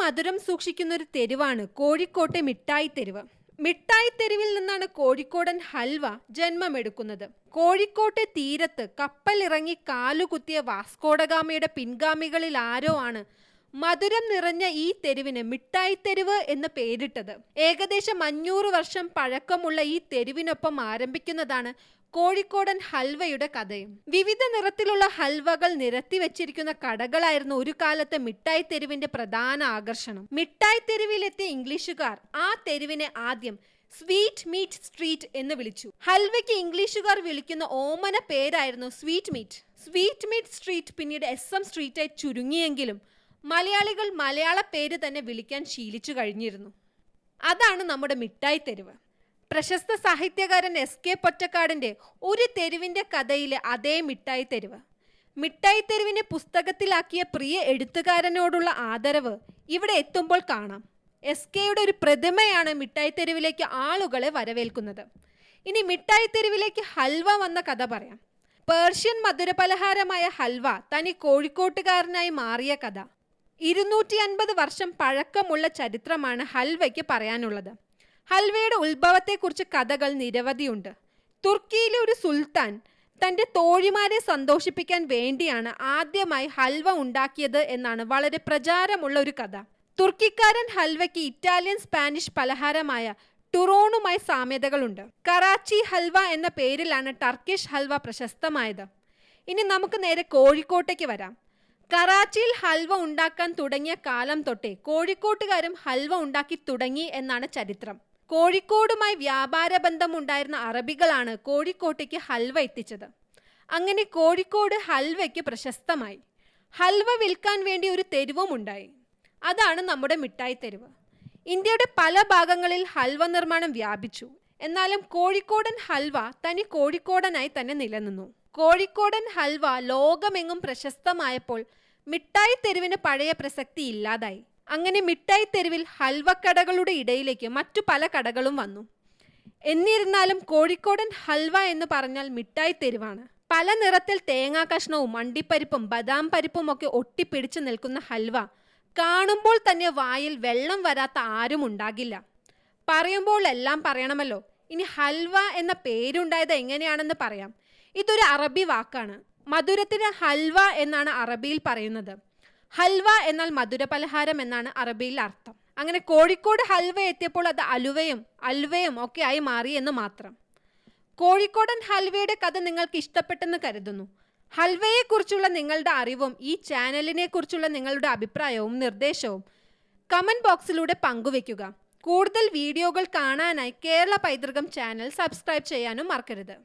മധുരം സൂക്ഷിക്കുന്ന ഒരു തെരുവാണ് കോഴിക്കോട്ടെ മിഠായി തെരുവ് മിഠായി തെരുവിൽ നിന്നാണ് കോഴിക്കോടൻ ഹൽവ ജന്മമെടുക്കുന്നത്. കോഴിക്കോട്ടെ തീരത്ത് കപ്പലിറങ്ങി കാലുകുത്തിയ വാസ്കോഡഗാമയുടെ പിൻഗാമികളിൽ ആരോ ആണ്. മധുരം നിറഞ്ഞ ഈ തെരുവിന് മിഠായി തെരുവ് എന്ന് പേരിട്ടത്. ഏകദേശം അഞ്ഞൂറ് വർഷം പഴക്കമുള്ള ഈ തെരുവിനൊപ്പം ആരംഭിക്കുന്നതാണ് കോഴിക്കോടൻ ഹൽവയുടെ കഥയും. വിവിധ നിറത്തിലുള്ള ഹൽവകൾ നിരത്തി വെച്ചിരിക്കുന്ന കടകളായിരുന്നു ഒരു കാലത്തെ മിഠായി തെരുവിന്റെ പ്രധാന ആകർഷണം. മിഠായി തെരുവിലെത്തിയ ഇംഗ്ലീഷുകാർ ആ തെരുവിനെ ആദ്യം സ്വീറ്റ് മീറ്റ് സ്ട്രീറ്റ് എന്ന് വിളിച്ചു. ഹൽവയ്ക്ക് ഇംഗ്ലീഷുകാർ വിളിക്കുന്ന ഓമന പേരായിരുന്നു sweet meat. Sweet meat street പിന്നീട് എസ് എം സ്ട്രീറ്റായി ചുരുങ്ങിയെങ്കിലും മലയാളികൾ മലയാള പേര് തന്നെ വിളിക്കാൻ ശീലിച്ചു കഴിഞ്ഞിരുന്നു. അതാണ് നമ്മുടെ മിഠായി തെരുവ്. പ്രശസ്ത സാഹിത്യകാരൻ എസ് കെ പൊറ്റക്കാടിന്റെ ഒരു തെരുവിന്റെ കഥയിലെ അതേ മിഠായി തെരുവ്. മിഠായി തെരുവിനെ പുസ്തകത്തിലാക്കിയ പ്രിയ എഴുത്തുകാരനോടുള്ള ആദരവ് ഇവിടെ എത്തുമ്പോൾ കാണാം. എസ് കെയുടെ ഒരു പ്രതിമയാണ് മിഠായി തെരുവിലേക്ക് ആളുകളെ വരവേൽക്കുന്നത്. ഇനി മിഠായി തെരുവിലേക്ക് ഹൽവ വന്ന കഥ പറയാം. പേർഷ്യൻ മധുരപലഹാരമായ ഹൽവ തനി കോഴിക്കോട്ടുകാരനായി മാറിയ കഥ. ഇരുന്നൂറ്റി അൻപത് വർഷം പഴക്കമുള്ള ചരിത്രമാണ് ഹൽവയ്ക്ക് പറയാനുള്ളത്. ഹൽവയുടെ ഉത്ഭവത്തെക്കുറിച്ച് കഥകൾ നിരവധിയുണ്ട്. തുർക്കിയിലെ ഒരു സുൽത്താൻ തന്റെ തോഴിമാരെ സന്തോഷിപ്പിക്കാൻ വേണ്ടിയാണ് ആദ്യമായി ഹൽവ ഉണ്ടാക്കിയത് എന്നാണ് വളരെ പ്രചാരമുള്ള ഒരു കഥ. തുർക്കിക്കാരൻ ഹൽവയ്ക്ക് ഇറ്റാലിയൻ സ്പാനിഷ് പലഹാരമായ ടുറോണുമായി സാമ്യതകളുണ്ട്. കറാച്ചി ഹൽവ എന്ന പേരിലാണ് ടർക്കിഷ് ഹൽവ പ്രശസ്തമായത്. ഇനി നമുക്ക് നേരെ കോഴിക്കോട്ടേക്ക് വരാം. കറാച്ചിയിൽ ഹൽവ ഉണ്ടാക്കാൻ തുടങ്ങിയ കാലം തൊട്ടേ കോഴിക്കോട്ടുകാരും ഹൽവ ഉണ്ടാക്കി തുടങ്ങി എന്നാണ് ചരിത്രം. കോഴിക്കോടുമായി വ്യാപാര ബന്ധമുണ്ടായിരുന്ന അറബികളാണ് കോഴിക്കോട്ടേക്ക് ഹൽവ എത്തിച്ചത്. അങ്ങനെ കോഴിക്കോട് ഹൽവയ്ക്ക് പ്രശസ്തമായി. ഹൽവ വിൽക്കാൻ വേണ്ടി ഒരു തെരുവും ഉണ്ടായി. അതാണ് നമ്മുടെ മിഠായി തെരുവ്. ഇന്ത്യയുടെ പല ഭാഗങ്ങളിൽ ഹൽവ നിർമ്മാണം വ്യാപിച്ചു. എന്നാലും കോഴിക്കോടൻ ഹൽവ തനി കോഴിക്കോടനായി തന്നെ നിലനിന്നു. കോഴിക്കോടൻ ഹൽവ ലോകമെങ്ങും പ്രശസ്തമായപ്പോൾ മിഠായി തെരുവിന് പഴയ പ്രസക്തി ഇല്ലാതായി. അങ്ങനെ മിഠായി തെരുവിൽ ഹൽവക്കടകളുടെ ഇടയിലേക്ക് മറ്റു പല കടകളും വന്നു. എന്നിരുന്നാലും കോഴിക്കോടൻ ഹൽവ എന്ന് പറഞ്ഞാൽ മിഠായി തെരുവാണ്. പല നിറത്തിൽ തേങ്ങാ കഷ്ണവും അണ്ടിപ്പരിപ്പും ബദാം പരിപ്പും ഒക്കെ ഒട്ടിപ്പിടിച്ചു നിൽക്കുന്ന ഹൽവ കാണുമ്പോൾ തന്നെ വായിൽ വെള്ളം വരാത്ത ആരും ഉണ്ടാകില്ല. പറയുമ്പോൾ എല്ലാം പറയണമല്ലോ. ഇനി ഹൽവ എന്ന പേരുണ്ടായത് എങ്ങനെയാണെന്ന് പറയാം. ഇതൊരു അറബി വാക്കാണ്. മധുരത്തിന് ഹൽവ എന്നാണ് അറബിയിൽ പറയുന്നത്. ഹൽവ എന്നാൽ മധുര പലഹാരം എന്നാണ് അറബിയിൽ അർത്ഥം. അങ്ങനെ കോഴിക്കോട് ഹൽവ എത്തിയപ്പോൾ അത് അലുവയും അൽവയും ഒക്കെ ആയി മാറി എന്ന് മാത്രം. കോഴിക്കോടൻ ഹൽവയുടെ കഥ നിങ്ങൾക്ക് ഇഷ്ടപ്പെട്ടെന്ന് കരുതുന്നു. ഹൽവയെക്കുറിച്ചുള്ള നിങ്ങളുടെ അറിവും ഈ ചാനലിനെ കുറിച്ചുള്ള നിങ്ങളുടെ അഭിപ്രായവും നിർദ്ദേശവും കമന്റ് ബോക്സിലൂടെ പങ്കുവെക്കുക കൂടുതൽ വീഡിയോകൾ കാണാനായി കേരള പൈതൃകം ചാനൽ സബ്സ്ക്രൈബ് ചെയ്യാനും മറക്കരുത്.